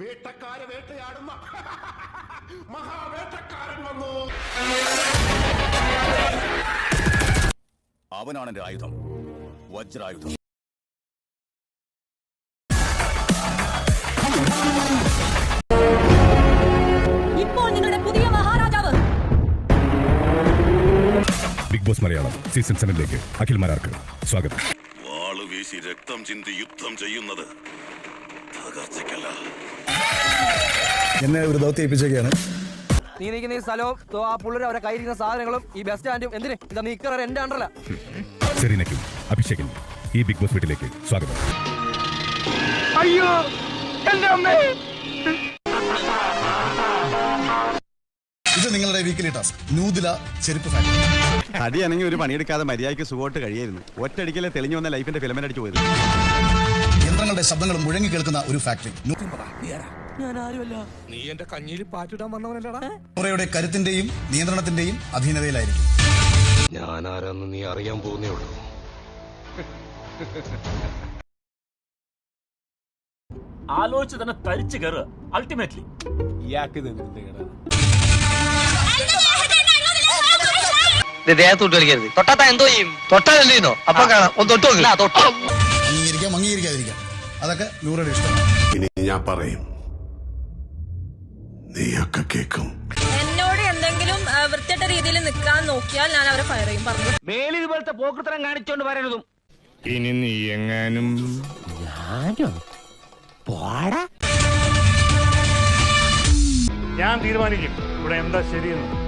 വേട്ടക്കാരെ വേട്ടയാടുന്ന മഹാവേട്ടക്കാരൻ വന്നു. അവനാണ് എന്റെ ആയുധം. വജ്രായുധം. ഇപ്പോൾ നിങ്ങളുടെ പുതിയ മഹാരാജാവ്. ബിഗ് ബോസ് മലയാളം സീസൺ സെവനിലേക്ക് അഖിൽ മാരാർക്ക് സ്വാഗതം. വാളുവീശി രക്തം ചിന്തി യുദ്ധം ചെയ്യുന്നത് എന്നെ ഒരു ദൗത്യം ഏൽപ്പിച്ചൊക്കെയാണ് നീ നിൽക്കുന്ന ഈ സ്ഥലവും ആ പുള്ളരും അവരെ കയ്യിരിക്കുന്ന സാധനങ്ങളും ഈ ബസ് സ്റ്റാൻഡും എന്തിന്? ഇതാ നീക്കർ എന്റെ അണ്ടല്ല സെറീനയ്ക്കും അഭിഷേകിനും ഈ ബിഗ് ബോസ് വീട്ടിലേക്ക് സ്വാഗതം. ഇത് നിങ്ങളുടെ വീക്കിലി ടാസ്ക് നൂതില ചെരുപ്പ് ഫാക്ടറി അടിയാണെങ്കിൽ ഒരു പണിയെടുക്കാതെ മര്യാദയ്ക്ക് സുഖമായിട്ട് കഴിയായിരുന്നു. ഒറ്റയടിക്കലെ തെളിഞ്ഞു വന്ന ലൈഫിന്റെ ഫിലമെന്റ് അടിച്ചു പോയത്. യന്ത്രങ്ങളുടെ ശബ്ദങ്ങളും മുഴങ്ങി കേൾക്കുന്ന ഒരു ഫാക്ടറി ഞാൻ പാറ്റിടാൻ നൂറയുടെ കരുത്തിന്റെയും നിയന്ത്രണത്തിന്റെയും അധീനതയിലായിരിക്കും. ഞാൻ ആരാന്ന് നീ അറിയാൻ പോകുന്നേ ഉള്ളൂ. ആലോചിച്ച് തന്നെ തരിച്ചു കയറുക അൾട്ടിമേറ്റ്ലി ദേഹത്തോട്ട് കളിക്കരുത് തൊട്ടാത്ത എന്തോ ചെയ്യും? തൊട്ടാലല്ലേ ചെയ്യുന്നു? അപ്പൊ കാണാം. ഒന്ന് തൊട്ട് നോക്കില്ല തൊട്ടോ. അംഗീകരിക്കാം അംഗീകരിക്കാതിരിക്കാം. അതൊക്കെ നൂറുടെ ഇഷ്ടം. ഇനി ഞാൻ പറയും. നീയൊക്കെ കേൾക്കും എന്നോട് എന്തെങ്കിലും വൃത്തിട്ട രീതിയിൽ നിൽക്കാൻ നോക്കിയാൽ ഞാൻ അവരെ ഫയർ ചെയ്യും. പറഞ്ഞു. മേലിൽ ഇതുപോലത്തെ പോക്കൃത്തരം കാണിച്ചോണ്ട് വരരുതും. ഇനി നീ എങ്ങാനും ഞാൻ തീരുമാനിക്കും. ഇവിടെ എന്താ ശരിയെന്ന്.